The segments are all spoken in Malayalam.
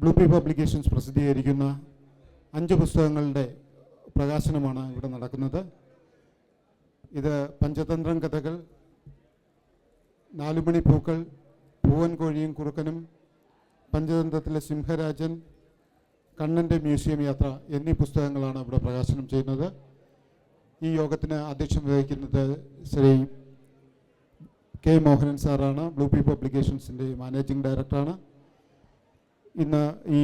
ബ്ലൂ പി പബ്ലിക്കേഷൻസ് പ്രസിദ്ധീകരിക്കുന്ന അഞ്ച് പുസ്തകങ്ങളുടെ പ്രകാശനമാണ് ഇവിടെ നടക്കുന്നത്. ഇത് പഞ്ചതന്ത്രം കഥകൾ നാലുമണി പൂക്കൾ പൂവൻ കോഴിയും കുറുക്കനും പഞ്ചതന്ത്രത്തിലെ സിംഹരാജൻ കണ്ണന്റെ മ്യൂസിയം യാത്ര എന്നീ പുസ്തകങ്ങളാണ് ഇവിടെ പ്രകാശനം ചെയ്യുന്നത്. ഈ യോഗത്തിന് അധ്യക്ഷം വഹിക്കുന്നത് ശ്രീ കെ മോഹനൻ സാറാണ്. ബ്ലൂ പി പബ്ലിക്കേഷൻസിന്റെ മാനേജിംഗ് ഡയറക്ടറാണ് ഇന്ന് ഈ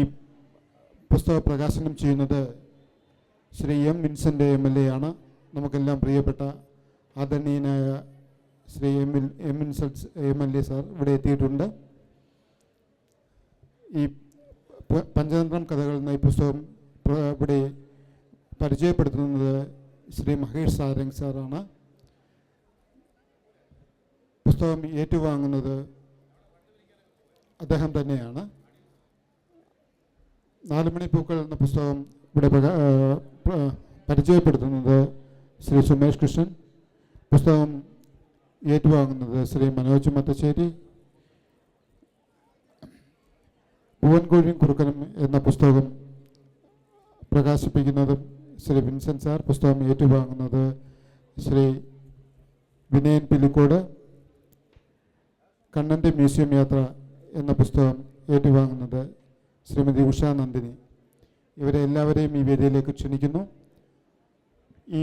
പുസ്തക പ്രകാശനം ചെയ്യുന്നത് Shri M Vincent M L A ആണ്. നമുക്കെല്ലാം പ്രിയപ്പെട്ട ആദരണീയനായ Shri M Vin M Vincent M L A sir ഇവിടെ എത്തിയിട്ടുണ്ട്. ഈ പഞ്ചതന്ത്രം കഥകൾ എന്ന ഈ പുസ്തകം ഇവിടെ പരിചയപ്പെടുത്തുന്നത് ശ്രീ മഹേഷ് സാരംഗ് സാറാണ്. പുസ്തകം ഏറ്റുവാങ്ങുന്നത് അദ്ദേഹം തന്നെയാണ്. നാലുമണി പൂക്കൾ എന്ന പുസ്തകം ഇവിടെ പരിചയപ്പെടുത്തുന്നത് ശ്രീ സുമേഷ് കൃഷ്ണൻ. പുസ്തകം ഏറ്റുവാങ്ങുന്നത് ശ്രീ മനോജ് മത്തശ്ശേരി. പൂവൻകോഴിയും കുറുക്കനും എന്ന പുസ്തകം പ്രകാശിപ്പിക്കുന്നതും ശ്രീ വിൻസെന്റ് സാർ. പുസ്തകം ഏറ്റുവാങ്ങുന്നത് ശ്രീ വിനയൻ പിലിക്കോട് കണ്ണന്റെ മ്യൂസിയം യാത്ര എന്ന പുസ്തകം ഏറ്റുവാങ്ങുന്നത് ശ്രീമതി ഉഷ നന്ദിനി ഇവരെ എല്ലാവരെയും ഈ വേദിയിലേക്ക് ക്ഷണിക്കുന്നു. ഈ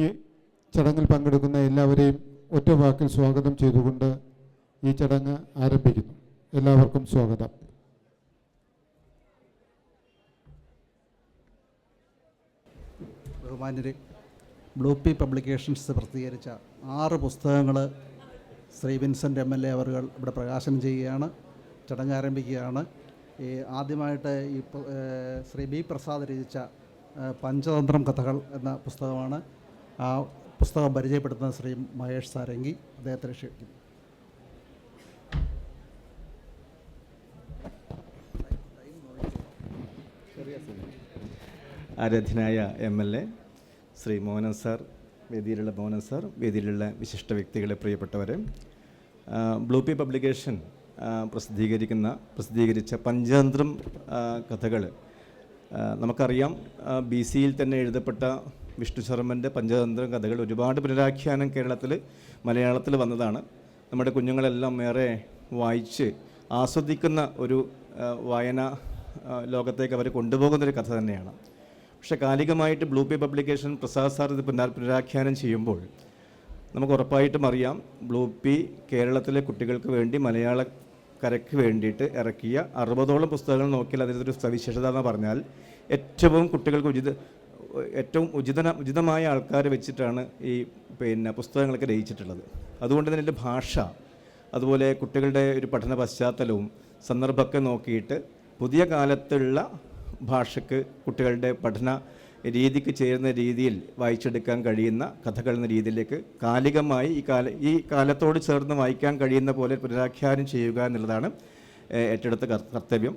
ചടങ്ങിൽ പങ്കെടുക്കുന്ന എല്ലാവരെയും ഒറ്റ വാക്കിൽ സ്വാഗതം ചെയ്തുകൊണ്ട് ഈ ചടങ്ങ് ആരംഭിക്കുന്നു. എല്ലാവർക്കും സ്വാഗതം. ബഹുമാന്യരെ ബ്ലൂ പി പബ്ലിക്കേഷൻസ് പ്രസിദ്ധീകരിച്ച ആറ് പുസ്തകങ്ങൾ Shri Vincent M L A അവറുകൾ ഇവിടെ പ്രകാശനം ചെയ്യുകയാണ് ചടങ്ങ് ആരംഭിക്കുകയാണ്. ഈ ആദ്യമായിട്ട് ഈ ശ്രീ ബി പ്രസാദ് രചിച്ച പഞ്ചതന്ത്രം കഥകൾ എന്ന പുസ്തകമാണ്. ആ പുസ്തകം പരിചയപ്പെടുത്തുന്ന ശ്രീ മഹേഷ് സാരംഗി അദ്ദേഹത്തെ ക്ഷണിക്കുന്നു. ആരാധ്യനായ M L A Shri Mohanan sir വേദിയിലുള്ള Mohanan sir വേദിയിലുള്ള വിശിഷ്ട വ്യക്തികളെ പ്രിയപ്പെട്ടവരെ ബ്ലൂ പി പബ്ലിക്കേഷൻ പ്രസിദ്ധീകരിക്കുന്ന പ്രസിദ്ധീകരിച്ച പഞ്ചതന്ത്രം കഥകൾ നമുക്കറിയാം ബി സിയിൽ തന്നെ എഴുതപ്പെട്ട വിഷ്ണു ശർമ്മന്റെ പഞ്ചതന്ത്രം കഥകൾ ഒരുപാട് പുനരാഖ്യാനം കേരളത്തിൽ മലയാളത്തിൽ വന്നതാണ്. നമ്മുടെ കുഞ്ഞുങ്ങളെല്ലാം ഏറെ വായിച്ച് ആസ്വദിക്കുന്ന ഒരു വായന ലോകത്തേക്ക് അവർ കൊണ്ടുപോകുന്നൊരു കഥ തന്നെയാണ്. പക്ഷേ കാലികമായിട്ട് blue pay publication Prasad sir ഇത് പുനർ പുനരാഖ്യാനം ചെയ്യുമ്പോൾ നമുക്ക് ഉറപ്പായിട്ടും അറിയാം ബ്ലൂ പി കേരളത്തിലെ കുട്ടികൾക്ക് വേണ്ടി മലയാള കരയ്ക്ക് വേണ്ടിയിട്ട് ഇറക്കിയ അറുപതോളം പുസ്തകങ്ങൾ നോക്കിയാൽ അതിന്റെ ഒരു സവിശേഷത എന്ന് പറഞ്ഞാൽ ഏറ്റവും കുട്ടികൾക്ക് ഉചിത ഏറ്റവും ഉചിതന ഉചിതമായ ആൾക്കാരെ വെച്ചിട്ടാണ് ഈ പിന്നെ പുസ്തകങ്ങളൊക്കെ രചിച്ചിട്ടുള്ളത്. അതുകൊണ്ട് തന്നെ എന്റെ ഭാഷ അതുപോലെ കുട്ടികളുടെ ഒരു പഠന പശ്ചാത്തലവും സന്ദർഭമൊക്കെ നോക്കിയിട്ട് പുതിയ കാലത്തുള്ള ഭാഷയ്ക്ക് കുട്ടികളുടെ പഠന രീതിക്ക് ചേരുന്ന രീതിയിൽ വായിച്ചെടുക്കാൻ കഴിയുന്ന കഥകൾ എന്ന രീതിയിലേക്ക് കാലികമായി ഈ കാല ഈ കാലത്തോട് ചേർന്ന് വായിക്കാൻ കഴിയുന്ന പോലെ പുനരാഖ്യാനം ചെയ്യുക എന്നുള്ളതാണ് ഏറ്റെടുത്ത കർത്തവ്യം.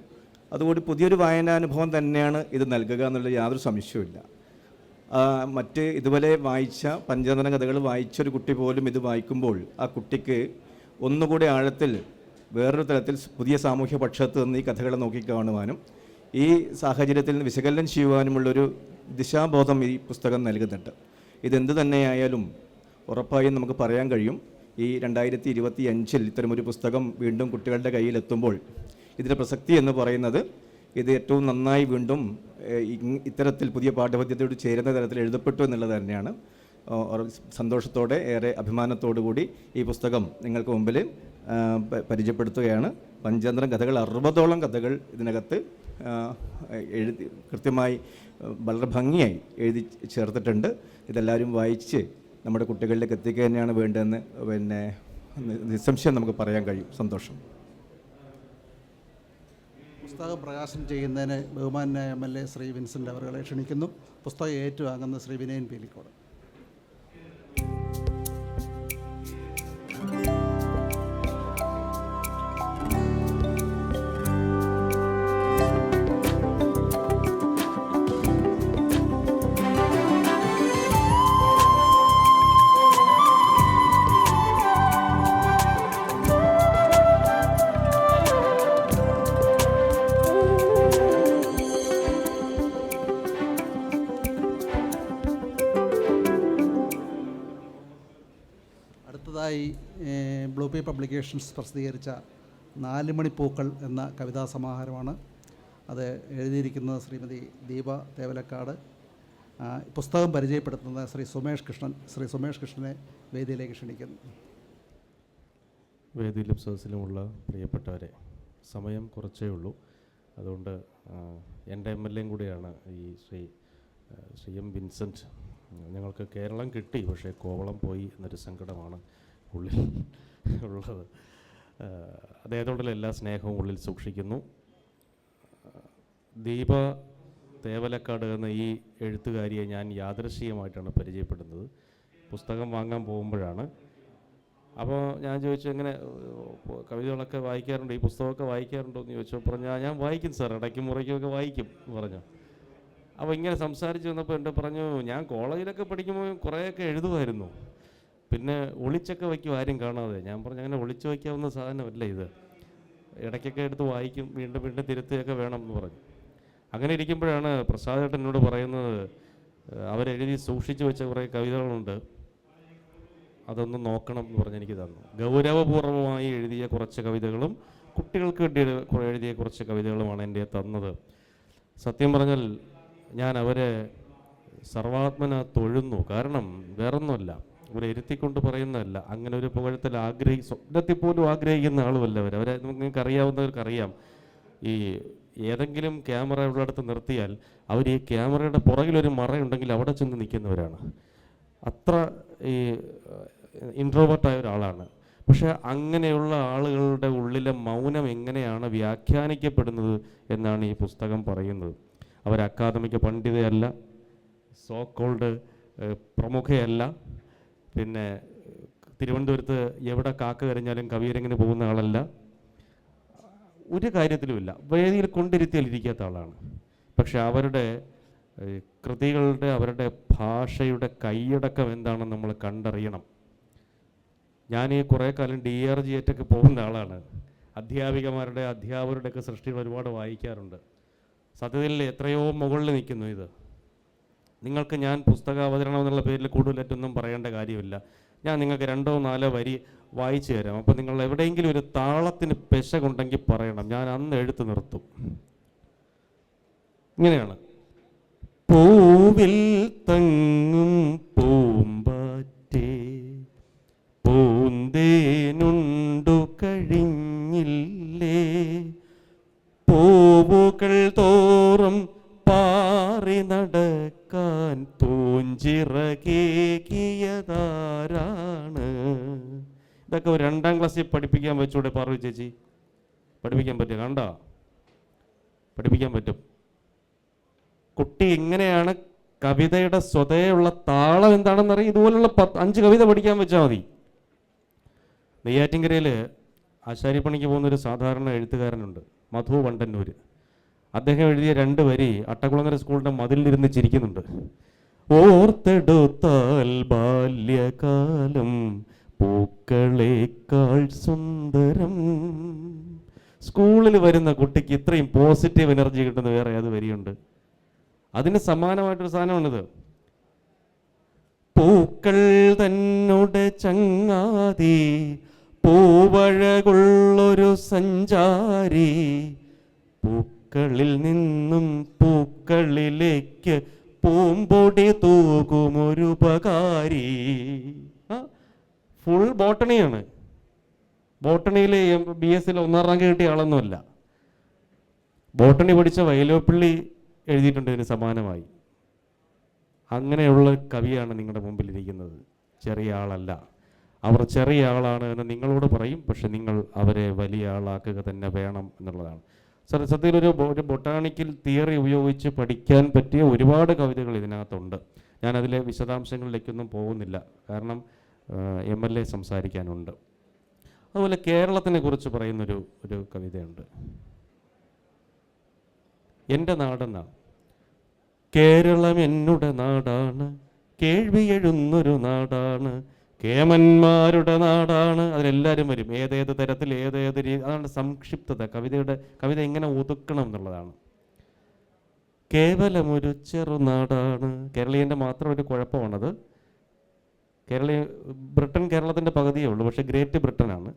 അതുകൊണ്ട് പുതിയൊരു വായനാനുഭവം തന്നെയാണ് ഇത് നൽകുക എന്നുള്ള യാതൊരു സംശയവുമില്ല. മറ്റ് ഇതുപോലെ വായിച്ച പഞ്ചതന്ത്രം കഥകൾ വായിച്ചൊരു കുട്ടി പോലും ഇത് വായിക്കുമ്പോൾ ആ കുട്ടിക്ക് ഒന്നുകൂടി ആഴത്തിൽ വേറൊരു തലത്തിൽ പുതിയ സാമൂഹ്യ പക്ഷത്ത് നിന്ന് ഈ കഥകളെ നോക്കിക്കാണുവാനും ഈ സാഹചര്യത്തിൽ വിശകലനം ചെയ്യുവാനുമുള്ളൊരു ദിശാബോധം ഈ പുസ്തകം നൽകുന്നുണ്ട്. ഇതെന്ത് തന്നെയായാലും ഉറപ്പായും നമുക്ക് പറയാൻ കഴിയും. ഈ രണ്ടായിരത്തി ഇരുപത്തി അഞ്ചിൽ ഇത്തരമൊരു പുസ്തകം വീണ്ടും കുട്ടികളുടെ കയ്യിലെത്തുമ്പോൾ ഇതിന്റെ പ്രസക്തി എന്ന് പറയുന്നത് ഇത് ഏറ്റവും നന്നായി വീണ്ടും ഇത്തരത്തിൽ പുതിയ പാഠ്യപദ്ധതിയോട് ചേരുന്ന തരത്തിൽ എഴുതപ്പെട്ടു എന്നുള്ളത് തന്നെയാണ്. സന്തോഷത്തോടെ ഏറെ അഭിമാനത്തോടു കൂടി ഈ പുസ്തകം നിങ്ങൾക്ക് മുമ്പിൽ പരിചയപ്പെടുത്തുകയാണ്. പഞ്ചതന്ത്രം കഥകൾ അറുപതോളം കഥകൾ ഇതിനകത്ത് എഴുതി കൃത്യമായി വളരെ ഭംഗിയായി എഴുതി ചേർത്തിട്ടുണ്ട്. ഇതെല്ലാവരും വായിച്ച് നമ്മുടെ കുട്ടികളിലേക്ക് എത്തിക്കുക തന്നെയാണ് വേണ്ടതെന്ന് പിന്നെ നിസ്സംശയം നമുക്ക് പറയാൻ കഴിയും. സന്തോഷം. പുസ്തകം പ്രകാശനം ചെയ്യുന്നതിന് ബഹുമാനായ M L A Shri Vincent അവരുകളെ ക്ഷണിക്കുന്നു. പുസ്തകം ഏറ്റുവാങ്ങുന്ന ശ്രീ വിനയൻ പീലിക്കോട്. പബ്ലിക്കേഷൻസ് പ്രസിദ്ധീകരിച്ച നാല് മണിപ്പൂക്കൾ എന്ന കവിതാ സമാഹാരമാണ് അത് എഴുതിയിരിക്കുന്നത് ശ്രീമതി ദീപ തേവലക്കാട്. പുസ്തകം പരിചയപ്പെടുത്തുന്നത് ശ്രീ സുമേഷ് കൃഷ്ണൻ. ശ്രീ സുമേഷ് കൃഷ്ണനെ വേദിയിലേക്ക് ക്ഷണിക്കുന്നു. വേദിയിലും സദസ്സിലുമുള്ള പ്രിയപ്പെട്ടവരെ സമയം കുറച്ചേ ഉള്ളൂ. അതുകൊണ്ട് എന്റെ എം എൽ എയും കൂടിയാണ് ഈ ശ്രീ ശ്രീ എം വിൻസെന്റ് ഞങ്ങൾക്ക് കേരളം കിട്ടി പക്ഷേ കോവളം പോയി എന്നൊരു സങ്കടമാണ് ഉള്ളിൽ. ഉള്ളത്. അദ്ദേഹത്തോടുള്ള എല്ലാ സ്നേഹവും ഉള്ളിൽ സൂക്ഷിക്കുന്നു. ദീപ തേവലക്കാട് എന്ന ഈ എഴുത്തുകാരിയെ ഞാൻ യാദൃശ്യമായിട്ടാണ് പരിചയപ്പെടുന്നത്. പുസ്തകം വാങ്ങാൻ പോകുമ്പോഴാണ്. അപ്പോൾ ഞാൻ ചോദിച്ചു എങ്ങനെ കവിതകളൊക്കെ വായിക്കാറുണ്ട്? ഈ പുസ്തകമൊക്കെ വായിക്കാറുണ്ടോ? എന്ന് ചോദിച്ചു. പറഞ്ഞാൽ ഞാൻ വായിക്കും സാർ. ഇടയ്ക്കും മുറയ്ക്കുമൊക്കെ വായിക്കും പറഞ്ഞു. അപ്പോൾ ഇങ്ങനെ സംസാരിച്ച് വന്നപ്പോൾ എന്റെ പറഞ്ഞു ഞാൻ കോളേജിലൊക്കെ പഠിക്കുമ്പോൾ കുറേയൊക്കെ എഴുതുമായിരുന്നു. പിന്നെ ഒളിച്ചൊക്കെ വയ്ക്കും ആരും കാണാതെ. ഞാൻ പറഞ്ഞു അങ്ങനെ ഒളിച്ചു വയ്ക്കാവുന്ന സാധനമല്ല ഇത്. ഇടയ്ക്കൊക്കെ എടുത്ത് വായിക്കും വീണ്ടും വീണ്ടും തിരുത്തുകയൊക്കെ വേണം എന്ന് പറഞ്ഞു. അങ്ങനെ ഇരിക്കുമ്പോഴാണ് പ്രസാദ് എന്നോട് പറയുന്നത് അവരെഴുതി സൂക്ഷിച്ചു വെച്ച കുറേ കവിതകളുണ്ട്. അതൊന്ന് നോക്കണം എന്ന് പറഞ്ഞ് എനിക്ക് തന്നു. ഗൗരവപൂർവമായി എഴുതിയ കുറച്ച് കവിതകളും കുട്ടികൾക്ക് വേണ്ടി എഴുതിയ കുറച്ച് കവിതകളുമാണ് എന്റെ തന്നത്. സത്യം പറഞ്ഞാൽ ഞാൻ അവരെ സർവാത്മന തൊഴുന്നു. കാരണം വേറൊന്നുമല്ല. ഇവിടെ ഇരുത്തിക്കൊണ്ട് പറയുന്നതല്ല. അങ്ങനെ ഒരു പുകഴത്തിൽ ആഗ്രഹി സ്വപ്നത്തിൽ പോലും ആഗ്രഹിക്കുന്ന ആളുമല്ല അവർ അവരെ നിങ്ങൾക്ക് അറിയാവുന്നവർക്ക് അറിയാം ഈ ഏതെങ്കിലും ക്യാമറ ഉള്ളിടത്ത് നിർത്തിയാൽ അവർ ഈ ക്യാമറയുടെ പുറകിലൊരു മറയുണ്ടെങ്കിൽ അവിടെ ചെന്ന് നിൽക്കുന്നവരാണ്. അത്ര ഈ ഇൻട്രോവേർട്ടായ ഒരാളാണ്. പക്ഷെ അങ്ങനെയുള്ള ആളുകളുടെ ഉള്ളിലെ മൗനം എങ്ങനെയാണ് വ്യാഖ്യാനിക്കപ്പെടുന്നത് എന്നാണ് ഈ പുസ്തകം പറയുന്നത്. അവർ അക്കാദമിക പണ്ഡിതയല്ല സോ കോൾഡ് പ്രമുഖയല്ല. പിന്നെ തിരുവനന്തപുരത്ത് എവിടെ കാക്ക കരഞ്ഞാലും കവിയരങ്ങിന് പോകുന്ന ആളല്ല. ഒരു കാര്യത്തിലുമില്ല. വേദിയിൽ കൊണ്ടിരുത്തിയാൽ ഇരിക്കാത്ത ആളാണ്. പക്ഷെ അവരുടെ കൃതികളുടെ അവരുടെ ഭാഷയുടെ കൈയടക്കം എന്താണെന്ന് നമ്മൾ കണ്ടറിയണം. ഞാൻ ഈ കുറേ കാലം ഡി ആർ ജി ഏറ്റൊക്കെ പോകുന്ന ആളാണ്. അധ്യാപികമാരുടെ അധ്യാപകരുടെയൊക്കെ സൃഷ്ടികൾ ഒരുപാട് വായിക്കാറുണ്ട്. സത്യത്തിൽ എത്രയോ മുകളിൽ നിൽക്കുന്നു ഇത്. നിങ്ങൾക്ക് ഞാൻ പുസ്തക അവതരണം എന്നുള്ള പേരിൽ കൂടുതലായിട്ടൊന്നും പറയേണ്ട കാര്യമില്ല. ഞാൻ നിങ്ങൾക്ക് രണ്ടോ നാലോ വരി വായിച്ചു തരാം. അപ്പോൾ നിങ്ങൾ എവിടെയെങ്കിലും ഒരു താളത്തിന് പെശകുണ്ടെങ്കിൽ പറയണം. ഞാൻ അന്ന് എഴുത്ത് നിർത്തും. ഇങ്ങനെയാണ്. പൂവിൽ തങ്ങും പൂമ്പാറ്റേ പൂന്തേനുണ്ടു കഴിഞ്ഞില്ലേ? പൂവുകൾ തോറും പൂഞ്ചിറകേകിയതാരാണ് ഇതൊക്കെ രണ്ടാം ക്ലാസ്സിൽ പഠിപ്പിക്കാൻ വെച്ചൂടെ പാർവതി ചേച്ചി? പഠിപ്പിക്കാൻ പറ്റും കണ്ട? പഠിപ്പിക്കാൻ പറ്റും. കുട്ടി എങ്ങനെയാണ് കവിതയുടെ സ്വതയുള്ള താളം എന്താണെന്ന് അറിയാം? ഇതുപോലുള്ള പത്ത് അഞ്ച് കവിത പഠിക്കാൻ വെച്ചാൽ മതി. നെയ്യാറ്റിൻകരയിൽ ആശാരിപ്പണിക്ക് പോകുന്ന ഒരു സാധാരണ എഴുത്തുകാരനുണ്ട് മധു വണ്ടന്നൂർ അദ്ദേഹം എഴുതിയ രണ്ട് വരി അട്ടക്കുളങ്ങര സ്കൂളിന്റെ മതിലിരുന്ന് ചിരിക്കുന്നുണ്ട്. ഓർത്തെടുത്താൽ ബാല്യകാലം പൂക്കളേക്കാൾ സുന്ദരം. സ്കൂളിൽ വരുന്ന കുട്ടിക്ക് ഇത്രയും പോസിറ്റീവ് എനർജി കിട്ടുന്ന വേറെ ഏത് വരിയുണ്ട്? അതിന് സമാനമായിട്ടൊരു സാധനമാണിത്. പൂക്കൾ തന്നോട് ചങ്ങാതി പൂവഴകുള്ളൊരു സഞ്ചാരി. പൂക്കളിൽ നിന്നും പൂക്കളിലേക്ക് പൂമ്പൊടി തൂക്കുമൊരുപകാരി ഫുൾ ബോട്ടണിയാണ് ബോട്ടണിയിൽ ബി എസിൽ ഒന്നാം റാങ്ക് കിട്ടിയ ആളൊന്നുമല്ല. ബോട്ടണി പഠിച്ച വയലോപ്പിള്ളി എഴുതിയിട്ടുണ്ട് ഇതിന് സമാനമായി. അങ്ങനെയുള്ള കവിയാണ് നിങ്ങളുടെ മുമ്പിലിരിക്കുന്നത്. ചെറിയ ആളല്ല. അവർ ചെറിയ ആളാണ് എന്ന് നിങ്ങളോട് പറയും പക്ഷെ നിങ്ങൾ അവരെ വലിയ ആളാക്കുക തന്നെ വേണം എന്നുള്ളതാണ്. സത്യത്തിൽ ഒരു ബൊട്ടാണിക്കൽ തിയറി ഉപയോഗിച്ച് പഠിക്കാൻ പറ്റിയ ഒരുപാട് കവിതകൾ ഇതിനകത്തുണ്ട്. ഞാനതിലെ വിശദാംശങ്ങളിലേക്കൊന്നും പോകുന്നില്ല. കാരണം എം എൽ എ സംസാരിക്കാനുണ്ട്. അതുപോലെ കേരളത്തിനെ കുറിച്ച് പറയുന്നൊരു ഒരു കവിതയുണ്ട്. എന്റെ നാടെന്നാണ്. കേരളം എന്നുടെ നാടാണ്. കേൾവി എഴുന്നൊരു നാടാണ്. കേമന്മാരുടെ നാടാണ്. അതിലെല്ലാവരും വരും. ഏതേത് തരത്തിൽ ഏതേത് രീതി അതാണ് സംക്ഷിപ്തത. കവിതയുടെ കവിത എങ്ങനെ ഒതുക്കണം എന്നുള്ളതാണ്. കേവലമൊരു ചെറുനാടാണ് കേരളീയന്റെ മാത്രം ഒരു കുഴപ്പമാണത്. കേരളീയ ബ്രിട്ടൻ കേരളത്തിന്റെ പകുതിയേ ഉള്ളൂ. പക്ഷേ ഗ്രേറ്റ് ബ്രിട്ടനാണ്.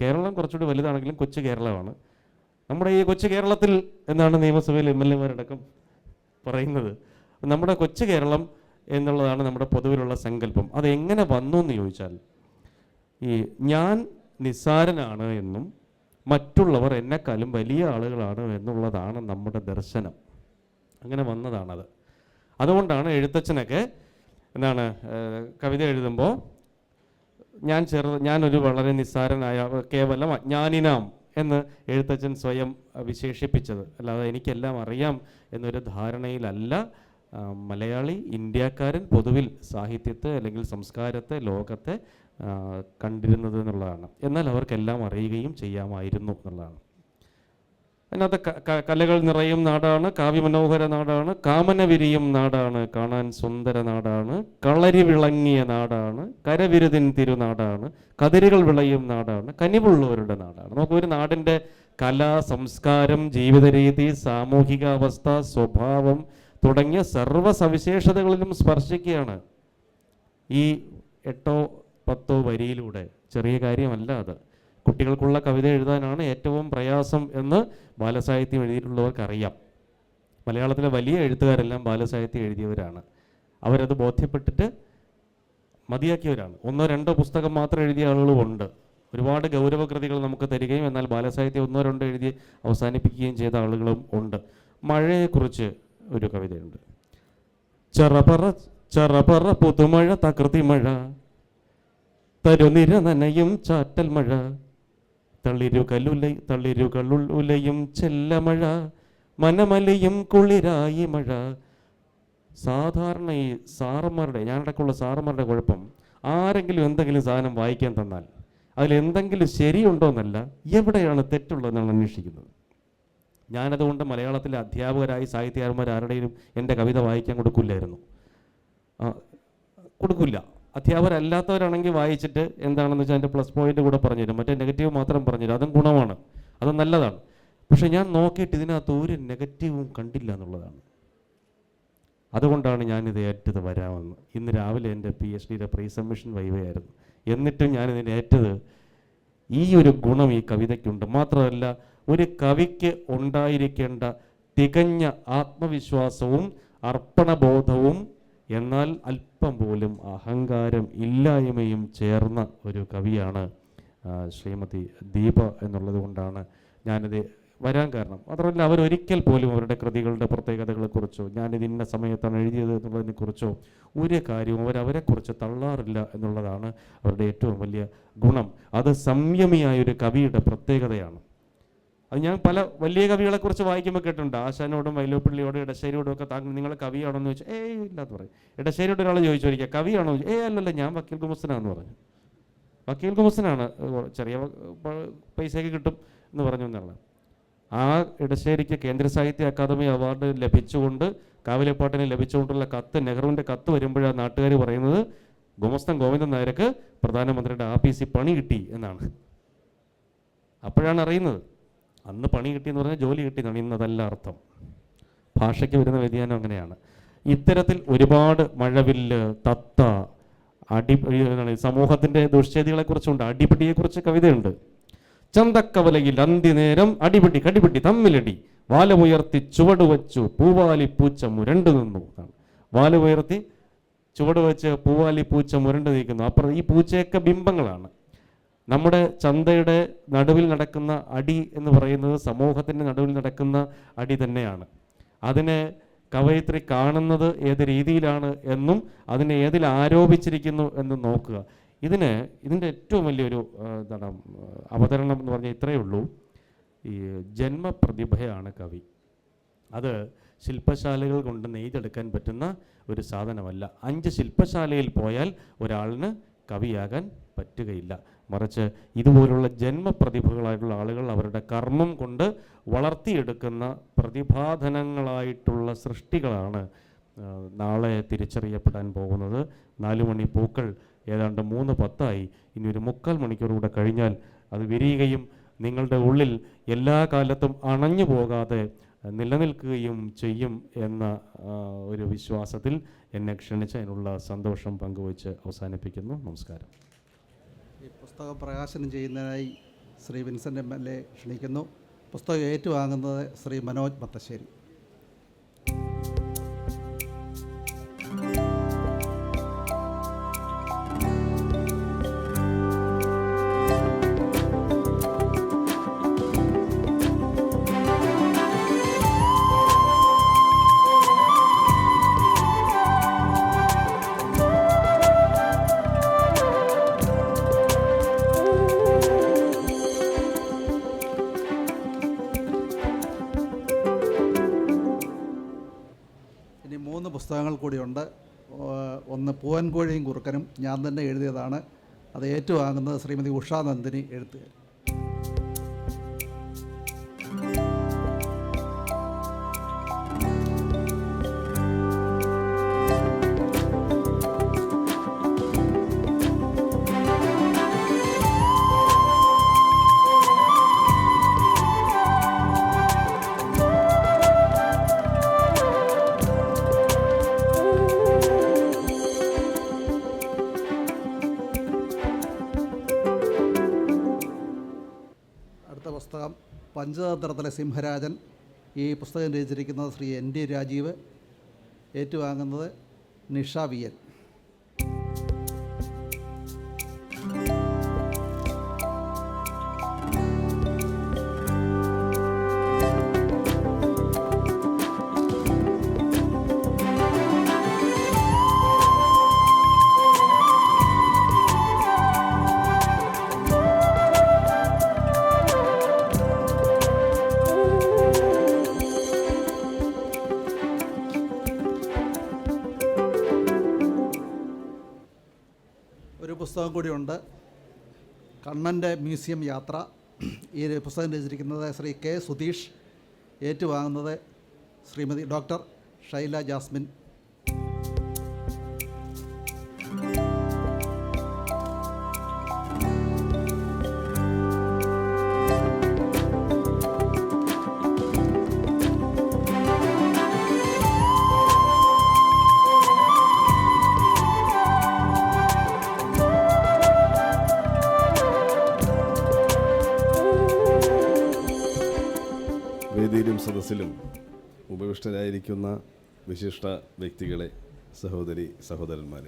കേരളം കുറച്ചുകൂടി വലുതാണെങ്കിലും കൊച്ചു കേരളമാണ്. നമ്മുടെ ഈ കൊച്ചു കേരളത്തിൽ എന്നാണ് നിയമസഭയിൽ എം എൽ എമാരടക്കം പറയുന്നത്. നമ്മുടെ കൊച്ചു കേരളം എന്നുള്ളതാണ് നമ്മുടെ പൊതുവിലുള്ള സങ്കല്പം. അത് എങ്ങനെ വന്നു എന്ന് ചോദിച്ചാൽ ഈ ഞാൻ നിസ്സാരനാണ് എന്നും മറ്റുള്ളവർ എന്നെക്കാളും വലിയ ആളുകളാണ് എന്നുള്ളതാണ് നമ്മുടെ ദർശനം. അങ്ങനെ വന്നതാണത്. അതുകൊണ്ടാണ് എഴുത്തച്ഛനൊക്കെ എന്താണ് കവിത എഴുതുമ്പോൾ ഞാൻ ചെറു ഞാനൊരു വളരെ നിസ്സാരനായ കേവലം അജ്ഞാനിനാം എന്ന് എഴുത്തച്ഛൻ സ്വയം വിശേഷിപ്പിച്ചത്. അല്ലാതെ എനിക്കെല്ലാം അറിയാം എന്നൊരു ധാരണയിലല്ല മലയാളി ഇന്ത്യക്കാരൻ പൊതുവിൽ സാഹിത്യത്തെ അല്ലെങ്കിൽ സംസ്കാരത്തെ ലോകത്തെ കണ്ടിരുന്നത് എന്നുള്ളതാണ്. എന്നാൽ അവർക്കെല്ലാം അറിയുകയും ചെയ്യാമായിരുന്നു എന്നുള്ളതാണ്. അതിനകത്ത് കലകൾ നിറയും നാടാണ് കാവ്യമനോഹര നാടാണ് കാമന വിരിയും നാടാണ് കാണാൻ സുന്ദര നാടാണ് കളരി വിളങ്ങിയ നാടാണ് കരവിരുതിൻ തിരുനാടാണ് കതിരുകൾ വിളയും നാടാണ് കനിവുള്ളവരുടെ നാടാണ്. നമുക്ക് ഒരു നാടിന്റെ കല സംസ്കാരം ജീവിത രീതി സാമൂഹികാവസ്ഥ സ്വഭാവം തുടങ്ങിയ സർവ സവിശേഷതകളിലും സ്പർശിക്കുകയാണ്. ഈ എട്ടോ പത്തോ വരിയിലൂടെ ചെറിയ കാര്യമല്ല അത്. കുട്ടികൾക്കുള്ള കവിത എഴുതാനാണ് ഏറ്റവും പ്രയാസം എന്ന് ബാലസാഹിത്യം എഴുതിയിട്ടുള്ളവർക്കറിയാം. മലയാളത്തിലെ വലിയ എഴുത്തുകാരെല്ലാം ബാലസാഹിത്യം എഴുതിയവരാണ്. അവരത് ബോധ്യപ്പെട്ടിട്ട് മതിയാക്കിയവരാണ്. ഒന്നോ രണ്ടോ പുസ്തകം മാത്രം എഴുതിയ ആളുകളും ഉണ്ട് ഒരുപാട് ഗൗരവകൃതികൾ നമുക്ക് തരികയും എന്നാൽ ബാലസാഹിത്യം ഒന്നോ രണ്ടോ എഴുതി അവസാനിപ്പിക്കുകയും ചെയ്ത ആളുകളും ഉണ്ട്. മഴയെക്കുറിച്ച് ഒരു കവിതയുണ്ട്. ചറപറ ചറപറ പുതുമഴ തകൃതി മഴ. തരുനിര നനയും ചാറ്റൽ മഴ. തളിരുകലുല തളിരുകളുലയും ചെല്ലമഴ. മനമലയും കുളിരായി മഴ. സാധാരണ ഈ സാറന്മാരുടെ ഞാനടക്കമുള്ള സാറന്മാരുടെ കുഴപ്പം ആരെങ്കിലും എന്തെങ്കിലും സാധനം വായിക്കാൻ തന്നാൽ അതിൽ എന്തെങ്കിലും ശരിയുണ്ടോ എന്നല്ല എവിടെയാണ് തെറ്റുള്ളതെന്നാണ് അന്വേഷിക്കുന്നത്. ഞാനതുകൊണ്ട് മലയാളത്തിലെ അധ്യാപകരായി സാഹിത്യകാരന്മാർ ആരുടെയും എന്റെ കവിത വായിക്കാൻ കൊടുക്കില്ലായിരുന്നു. കൊടുക്കില്ല. അധ്യാപകരല്ലാത്തവരാണെങ്കിൽ വായിച്ചിട്ട് എന്താണെന്ന് വെച്ചാൽ എന്റെ പ്ലസ് പോയിന്റ് കൂടെ പറഞ്ഞുതരും. മറ്റേ നെഗറ്റീവ് മാത്രം പറഞ്ഞുതരും. അതും ഗുണമാണ്. അത് നല്ലതാണ്. പക്ഷേ ഞാൻ നോക്കിയിട്ട് ഇതിനകത്ത് ഒരു നെഗറ്റീവും കണ്ടില്ല എന്നുള്ളതാണ്. അതുകൊണ്ടാണ് ഞാനിത് ഏറ്റത് വരാമെന്ന്. ഇന്ന് രാവിലെ എന്റെ പി എച്ച് ഡിയുടെ പ്രീ സബ്മിഷൻ വൈവയായിരുന്നു എന്നിട്ടും ഞാനിതിന് ഏറ്റത് ഈ ഒരു ഗുണം ഈ കവിതയ്ക്കുണ്ട്. മാത്രമല്ല ഒരു കവിക്ക് ഉണ്ടായിരിക്കേണ്ട തികഞ്ഞ ആത്മവിശ്വാസവും അർപ്പണബോധവും എന്നാൽ അല്പം പോലും അഹങ്കാരം ഇല്ലായ്മയും ചേർന്ന ഒരു കവിയാണ് ശ്രീമതി ദീപ എന്നുള്ളത് കൊണ്ടാണ് ഞാനിത് വരാൻ കാരണം. മാത്രമല്ല അവരൊരിക്കൽ പോലും അവരുടെ കൃതികളുടെ പ്രത്യേകതകളെക്കുറിച്ചോ ഞാനിത് ഇന്ന സമയത്താണ് എഴുതിയത് എന്നുള്ളതിനെക്കുറിച്ചോ ഒരു കാര്യവും അവരവരെക്കുറിച്ച് തള്ളാറില്ല എന്നുള്ളതാണ് അവരുടെ ഏറ്റവും വലിയ ഗുണം. അത് സംയമിയായ ഒരു കവിയുടെ പ്രത്യേകതയാണ്. അത് ഞാൻ പല വലിയ കവികളെക്കുറിച്ച് വായിക്കുമ്പോൾ കേട്ടിട്ടുണ്ട്. ആശാനോടും വൈലോപ്പിള്ളിയോടും ഇടശ്ശേരിയോടും ഒക്കെ താങ്കൾ നിങ്ങൾ കവിയാണോ എന്ന് ചോദിച്ചു ഏയ് ഇല്ലാന്ന് പറയും. ഇടശ്ശേരിയോട് ഒരാൾ ചോദിച്ചു കവിയാണോ? ഏ അല്ലല്ല ഞാൻ വക്കീൽ കുമസ്തനാന്ന് പറഞ്ഞു. വക്കീൽ കുമസ്തനാണ് ചെറിയ പൈസയൊക്കെ കിട്ടും എന്ന് പറഞ്ഞു എന്നുള്ള ആ ഇടശ്ശേരിക്ക് കേന്ദ്ര സാഹിത്യ അക്കാദമി അവാർഡ് ലഭിച്ചുകൊണ്ട് കാവിലെപ്പാട്ടിന് ലഭിച്ചുകൊണ്ടുള്ള കത്ത് നെഹ്റുവിന്റെ കത്ത് വരുമ്പോഴാണ് നാട്ടുകാർ പറയുന്നത് ഗുമസ്തൻ ഗോവിന്ദൻ നായർക്ക് പ്രധാനമന്ത്രിയുടെ ആഫീസിൽ പണി കിട്ടി എന്നാണ്. അപ്പോഴാണ് അറിയുന്നത്. അന്ന് പണി കിട്ടിയെന്ന് പറഞ്ഞാൽ ജോലി കിട്ടിയെന്നാണ് ഇന്നതല്ല അർത്ഥം. ഭാഷയ്ക്ക് വരുന്ന വ്യതിയാനം അങ്ങനെയാണ്. ഇത്തരത്തിൽ ഒരുപാട് മഴവില്ല് തത്ത അടി സമൂഹത്തിന്റെ ദുഷ്ചേതികളെക്കുറിച്ചുണ്ട് അടിപിടിയെക്കുറിച്ച് കവിതയുണ്ട്. ചന്തക്കവലയിൽ അന്തിനേരം അടിപിടി കടിപിടി തമ്മിലടി വാലമുയർത്തി ചുവട് വച്ചു പൂവാലി പൂച്ച മുരണ്ടു നിന്നു വാല ഉയർത്തി ചുവട് വെച്ച് പൂവാലി പൂച്ച മുരണ്ടു നിൽക്കുന്നു. അപ്പുറം ഈ പൂച്ചയൊക്കെ ബിംബങ്ങളാണ്. നമ്മുടെ ചന്തയുടെ നടുവിൽ നടക്കുന്ന അടി എന്ന് പറയുന്നത് സമൂഹത്തിന്റെ നടുവിൽ നടക്കുന്ന അടി തന്നെയാണ്. അതിനെ കവയിത്രി കാണുന്നത് ഏത് രീതിയിലാണ് എന്നും അതിനെ ഏതിൽ ആരോപിച്ചിരിക്കുന്നു എന്നും നോക്കുക. ഇതിന് ഇതിന്റെ ഏറ്റവും വലിയൊരു എന്താണ് അവതരണം എന്ന് പറഞ്ഞാൽ ഇത്രയേ ഉള്ളൂ. ഈ ജന്മപ്രതിഭയാണ് കവി. അത് ശില്പശാലകൾ കൊണ്ട് നെയ്തെടുക്കാൻ പറ്റുന്ന ഒരു സാധനമല്ല. അഞ്ച് ശില്പശാലയിൽ പോയാൽ ഒരാളിന് കവിയാകാൻ പറ്റുകയില്ല. മറിച്ച് ഇതുപോലുള്ള ജന്മപ്രതിഭകളായിട്ടുള്ള ആളുകൾ അവരുടെ കർമ്മം കൊണ്ട് വളർത്തിയെടുക്കുന്ന പ്രതിഭാധനങ്ങളായിട്ടുള്ള സൃഷ്ടികളാണ് നാളെ തിരിച്ചറിയപ്പെടാൻ പോകുന്നത്. നാലു മണി പൂക്കൾ ഏതാണ്ട് മൂന്ന് പത്തായി. ഇനി ഒരു മുക്കാൽ മണിക്കൂർ കൂടെ കഴിഞ്ഞാൽ അത് വിരിയുകയും നിങ്ങളുടെ ഉള്ളിൽ എല്ലാ കാലത്തും അണഞ്ഞു പോകാതെ നിലനിൽക്കുകയും ചെയ്യും എന്ന ഒരു വിശ്വാസത്തിൽ എന്നെ ക്ഷണിച്ച് അതിനുള്ള സന്തോഷം പങ്കുവച്ച് അവസാനിപ്പിക്കുന്നു. നമസ്കാരം. ഈ പുസ്തകം പ്രകാശനം ചെയ്യുന്നതിനായി Shri Vincent M L A ക്ഷണിക്കുന്നു. പുസ്തകം ഏറ്റുവാങ്ങുന്നത് ശ്രീ മനോജ് മത്തശ്ശേരി. ഞാൻ തന്നെ എഴുതിയതാണ്. അത് ഏറ്റുവാങ്ങുന്നത് ശ്രീമതി ഉഷാ നന്ദിനി സിംഹരാജൻ ഈ പുസ്തകം രചിച്ചിരിക്കുന്നത് ശ്രീ എൻ ഡി രാജീവ് ഏറ്റുവാങ്ങുന്നത് നിഷ വി എൻ. കൂടിയുണ്ട്. കണ്ണന്റെ മ്യൂസിയം യാത്ര. ഈ പുസ്തകം രചിച്ചിരിക്കുന്നത് ശ്രീ കെ സുധീഷ് ഏറ്റുവാങ്ങുന്നത് ശ്രീമതി ഡോക്ടർ ഷൈല ജാസ്മിൻ ഉപവിഷ്ടരായിരിക്കുന്ന വിശിഷ്ട വ്യക്തികളെ സഹോദരി സഹോദരന്മാർ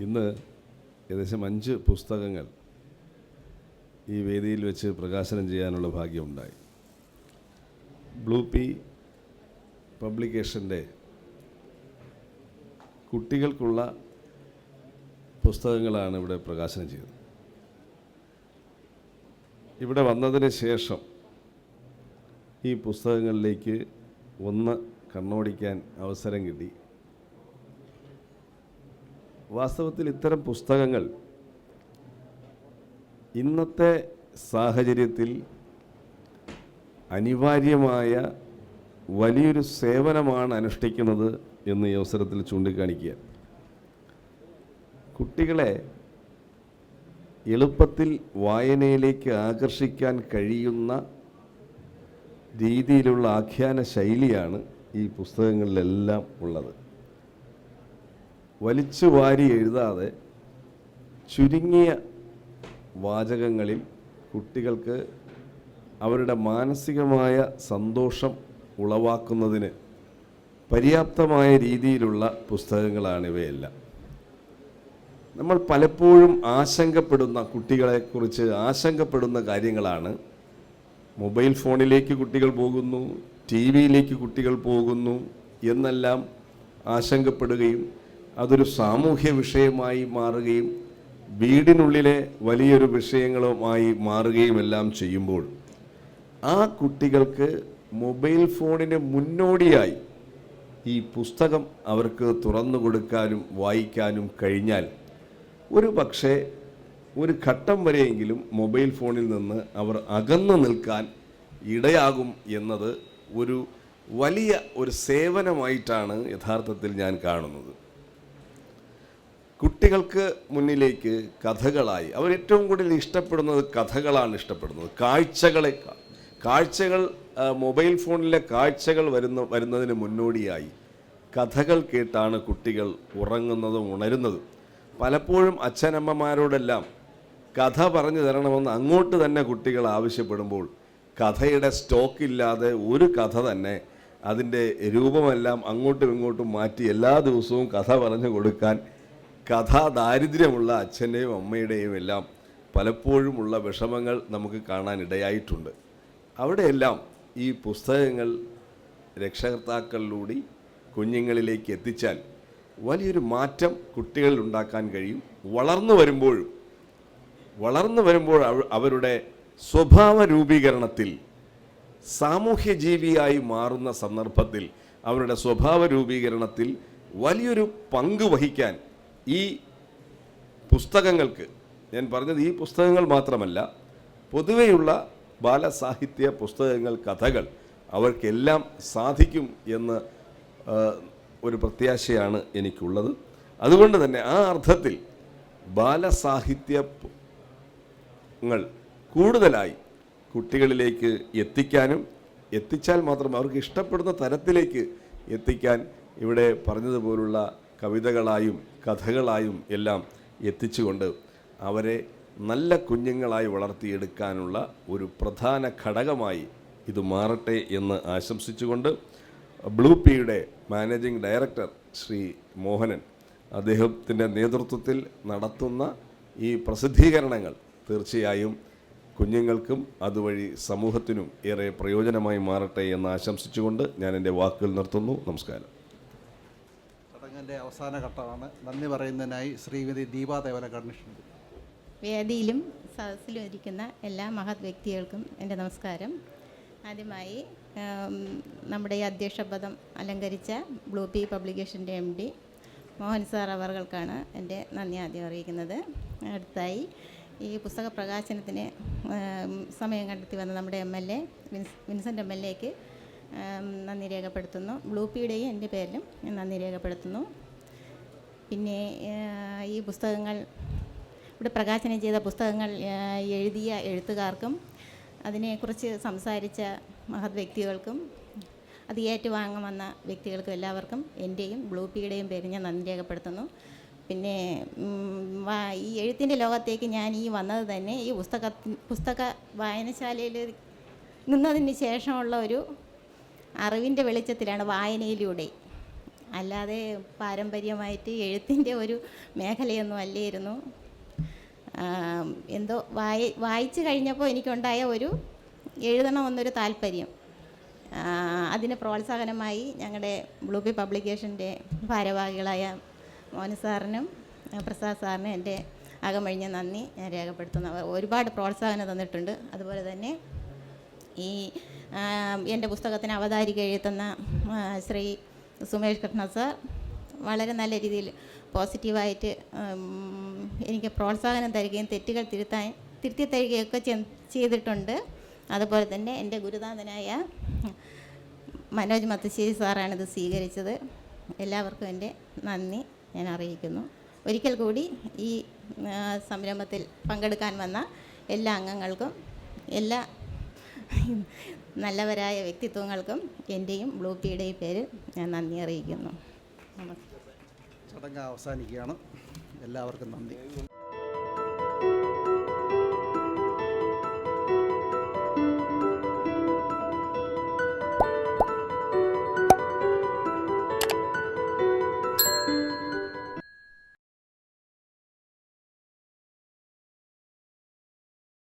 ഇന്ന് ഏകദേശം അഞ്ച് പുസ്തകങ്ങൾ ഈ വേദിയിൽ വെച്ച് പ്രകാശനം ചെയ്യാനുള്ള ഭാഗ്യമുണ്ടായി ബ്ലൂ പി പബ്ലിക്കേഷന്റെ കുട്ടികൾക്കുള്ള പുസ്തകങ്ങളാണ് ഇവിടെ പ്രകാശനം ചെയ്തത്. ഇവിടെ വന്നതിന് ശേഷം ഈ പുസ്തകങ്ങളിലേക്ക് ഒന്ന് കണ്ണോടിക്കാൻ അവസരം കിട്ടി. വാസ്തവത്തിൽ ഇത്തരം പുസ്തകങ്ങൾ ഇന്നത്തെ സാഹചര്യത്തിൽ അനിവാര്യമായ വലിയൊരു സേവനമാണ് അനുഷ്ഠിക്കുന്നത് എന്ന് ഈ അവസരത്തിൽ ചൂണ്ടിക്കാണിക്കുക. കുട്ടികളെ എളുപ്പത്തിൽ വായനയിലേക്ക് ആകർഷിക്കാൻ കഴിയുന്ന രീതിയിലുള്ള ആഖ്യാന ശൈലിയാണ് ഈ പുസ്തകങ്ങളിലെല്ലാം ഉള്ളത്. വലിച്ചു വാരി എഴുതാതെ ചുരുങ്ങിയ വാചകങ്ങളിൽ കുട്ടികൾക്ക് അവരുടെ മാനസികമായ സന്തോഷം ഉളവാക്കുന്നതിന് പര്യാപ്തമായ രീതിയിലുള്ള പുസ്തകങ്ങളാണ് ഇവയെല്ലാം. നമ്മൾ പലപ്പോഴും ആശങ്കപ്പെടുന്ന കുട്ടികളെക്കുറിച്ച് ആശങ്കപ്പെടുന്ന കാര്യങ്ങളാണ് മൊബൈൽ ഫോണിലേക്ക് കുട്ടികൾ പോകുന്നു ടി വിയിലേക്ക് കുട്ടികൾ പോകുന്നു എന്നെല്ലാം ആശങ്കപ്പെടുകയും അതൊരു സാമൂഹ്യ വിഷയമായി മാറുകയും വീടിനുള്ളിലെ വലിയൊരു വിഷയങ്ങളുമായി മാറുകയും എല്ലാം ചെയ്യുമ്പോൾ ആ കുട്ടികൾക്ക് മൊബൈൽ ഫോണിന് മുന്നോടിയായി ഈ പുസ്തകം അവർക്ക് തുറന്നു കൊടുക്കാനും വായിക്കാനും കഴിഞ്ഞാൽ ഒരു പക്ഷേ ഒരു ഘട്ടം വരെയെങ്കിലും മൊബൈൽ ഫോണിൽ നിന്ന് അവർ അകന്നു നിൽക്കാൻ ഇടയാകും എന്നത് ഒരു വലിയ ഒരു സേവനമായിട്ടാണ് യഥാർത്ഥത്തിൽ ഞാൻ കാണുന്നത്. കുട്ടികൾക്ക് മുന്നിലേക്ക് കഥകളായി അവർ ഏറ്റവും കൂടുതൽ ഇഷ്ടപ്പെടുന്നത് കഥകളാണ് ഇഷ്ടപ്പെടുന്നത്. കാഴ്ചകളെ കാഴ്ചകൾ മൊബൈൽ ഫോണിലെ കാഴ്ചകൾ വരുന്ന വരുന്നതിന് മുന്നോടിയായി കഥകൾ കേട്ടാണ് കുട്ടികൾ ഉറങ്ങുന്നതും ഉണരുന്നതും. പലപ്പോഴും അച്ഛനമ്മമാരോടെല്ലാം കഥ പറഞ്ഞു തരണമെന്ന് അങ്ങോട്ട് തന്നെ കുട്ടികൾ ആവശ്യപ്പെടുമ്പോൾ കഥയുടെ സ്റ്റോക്ക് ഇല്ലാതെ ഒരു കഥ തന്നെ അതിന്റെ രൂപമെല്ലാം അങ്ങോട്ടും ഇങ്ങോട്ടും മാറ്റി എല്ലാ ദിവസവും കഥ പറഞ്ഞു കൊടുക്കാൻ കഥാ ദാരിദ്ര്യമുള്ള അച്ഛന്റെയും അമ്മയുടെയും എല്ലാം പലപ്പോഴുമുള്ള വിഷമങ്ങൾ നമുക്ക് കാണാനിടയായിട്ടുണ്ട് അവിടെയെല്ലാം ഈ പുസ്തകങ്ങൾ രക്ഷകർത്താക്കളിലൂടെ കുഞ്ഞുങ്ങളിലേക്ക് എത്തിച്ചാൽ വലിയൊരു മാറ്റം കുട്ടികളിൽ ഉണ്ടാക്കാൻ കഴിയും. വളർന്നു വരുമ്പോഴും വളർന്നു വരുമ്പോൾ അവരുടെ സ്വഭാവ രൂപീകരണത്തിൽ സാമൂഹ്യ ജീവിയായി മാറുന്ന സന്ദർഭത്തിൽ അവരുടെ സ്വഭാവ രൂപീകരണത്തിൽ വലിയൊരു പങ്ക് വഹിക്കാൻ ഈ പുസ്തകങ്ങൾക്ക് ഞാൻ പറഞ്ഞത് ഈ പുസ്തകങ്ങൾ മാത്രമല്ല പൊതുവെയുള്ള ബാലസാഹിത്യ പുസ്തകങ്ങൾ കഥകൾ അവർക്കെല്ലാം സാധിക്കും എന്ന് ഒരു പ്രത്യാശയാണ് എനിക്കുള്ളത്. അതുകൊണ്ട് തന്നെ ആ അർത്ഥത്തിൽ ബാലസാഹിത്യ ങ്ങൾ കൂടുതലായി കുട്ടികളിലേക്ക് എത്തിക്കാനും എത്തിച്ചാൽ മാത്രം അവർക്ക് ഇഷ്ടപ്പെടുന്ന തരത്തിലേക്ക് എത്തിക്കാൻ ഇവിടെ പറഞ്ഞതുപോലുള്ള കവിതകളായും കഥകളായും എല്ലാം എത്തിച്ചുകൊണ്ട് അവരെ നല്ല കുഞ്ഞുങ്ങളായി വളർത്തിയെടുക്കാനുള്ള ഒരു പ്രധാന ഘടകമായി ഇത് മാറട്ടെ എന്ന് ആശംസിച്ചുകൊണ്ട് ബ്ലൂ പിയുടെ മാനേജിംഗ് ഡയറക്ടർ ശ്രീ മോഹനൻ അദ്ദേഹത്തിന്റെ നേതൃത്വത്തിൽ നടത്തുന്ന ഈ പ്രസിദ്ധീകരണങ്ങൾ തീർച്ചയായും കുഞ്ഞുങ്ങൾക്കും അതുവഴി സമൂഹത്തിനും ഏറെ പ്രയോജനമായി മാറട്ടെ എന്ന് ആശംസിച്ചുകൊണ്ട് ഞാൻ എന്റെ വാക്കുകൾ നിർത്തുന്നു. നമസ്കാരം. ചടങ്ങിന്റെ അവസാന ഘട്ടമാണ്. നന്ദി പറയുന്നതിനായി ശ്രീമതി ദീപാദേവന ദേവലക്കാടിന് വേദിയിലും സദസ്സിലും ഇരിക്കുന്ന എല്ലാ മഹത് വ്യക്തികൾക്കും എന്റെ നമസ്കാരം. ആദ്യമായി നമ്മുടെ ഈ അധ്യക്ഷ പദം അലങ്കരിച്ച ബ്ലൂ പി പബ്ലിക്കേഷന്റെ എം ഡി മോഹൻ സാർ അവർകൾക്കാണ് എന്റെ നന്ദി ആദ്യം അറിയിക്കുന്നത്. അടുത്തായി ഈ പുസ്തക പ്രകാശനത്തിന് സമയം കണ്ടെത്തി വന്ന നമ്മുടെ M L A Vince Vincent M L എക്ക് നന്ദി രേഖപ്പെടുത്തുന്നു. ബ്ലൂ പിയുടെയും എന്റെ പേരിലും നന്ദി രേഖപ്പെടുത്തുന്നു. പിന്നെ ഈ പുസ്തകങ്ങൾ ഇവിടെ പ്രകാശനം ചെയ്ത പുസ്തകങ്ങൾ എഴുതിയ എഴുത്തുകാർക്കും അതിനെക്കുറിച്ച് സംസാരിച്ച മഹത് വ്യക്തികൾക്കും അത് വന്ന വ്യക്തികൾക്കും എല്ലാവർക്കും എന്റെയും ബ്ലൂ പേരിൽ പേര് ഞാൻ നന്ദി രേഖപ്പെടുത്തുന്നു. പിന്നെ ഈ എഴുത്തിന്റെ ലോകത്തേക്ക് ഞാൻ ഈ വന്നത് തന്നെ ഈ പുസ്തക പുസ്തക വായനശാലയിൽ നിന്നതിന് ശേഷമുള്ള ഒരു അറിവിന്റെ വെളിച്ചത്തിലാണ് വായനയിലൂടെ. അല്ലാതെ പാരമ്പര്യമായിട്ട് എഴുത്തിന്റെ ഒരു മേഖലയൊന്നും അല്ലായിരുന്നു. എന്തോ വായി വായിച്ചു കഴിഞ്ഞപ്പോൾ എനിക്കുണ്ടായ ഒരു എഴുതണമെന്നൊരു താല്പര്യം. അതിന് പ്രോത്സാഹനമായി ഞങ്ങളുടെ ബ്ലൂബി പബ്ലിക്കേഷന്റെ ഭാരവാഹികളായ മോഹൻ സാറിനും പ്രസാദ് സാറിനും എന്റെ അകമഴിഞ്ഞ നന്ദി ഞാൻ രേഖപ്പെടുത്തുന്ന. ഒരുപാട് പ്രോത്സാഹനം തന്നിട്ടുണ്ട്. അതുപോലെ തന്നെ ഈ എന്റെ പുസ്തകത്തിന് അവതാരിക എഴുതുന്ന ശ്രീ സുമേഷ് കൃഷ്ണ സാർ വളരെ നല്ല രീതിയിൽ പോസിറ്റീവായിട്ട് എനിക്ക് പ്രോത്സാഹനം തരികയും തെറ്റുകൾ തിരുത്താൻ തിരുത്തി തരികയൊക്കെ ചെയ്തിട്ടുണ്ട്. അതുപോലെ തന്നെ എന്റെ ഗുരുനാഥനായ മനോജ് മത്തശ്ശേരി സാറാണിത് സ്വീകരിച്ചത്. എല്ലാവർക്കും എന്റെ നന്ദി. ഞാൻ അറിയിക്കുന്നു ഒരിക്കൽ കൂടി ഈ സംരംഭത്തിൽ പങ്കെടുക്കാൻ വന്ന എല്ലാ അംഗങ്ങൾക്കും എല്ലാ നല്ലവരായ വ്യക്തിത്വങ്ങൾക്കും എന്റെയും ബ്ലൂ പിയുടെയും പേര് ഞാൻ നന്ദി അറിയിക്കുന്നു. ചടങ്ങ് അവസാനിക്കുകയാണ്. എല്ലാവർക്കും നന്ദി.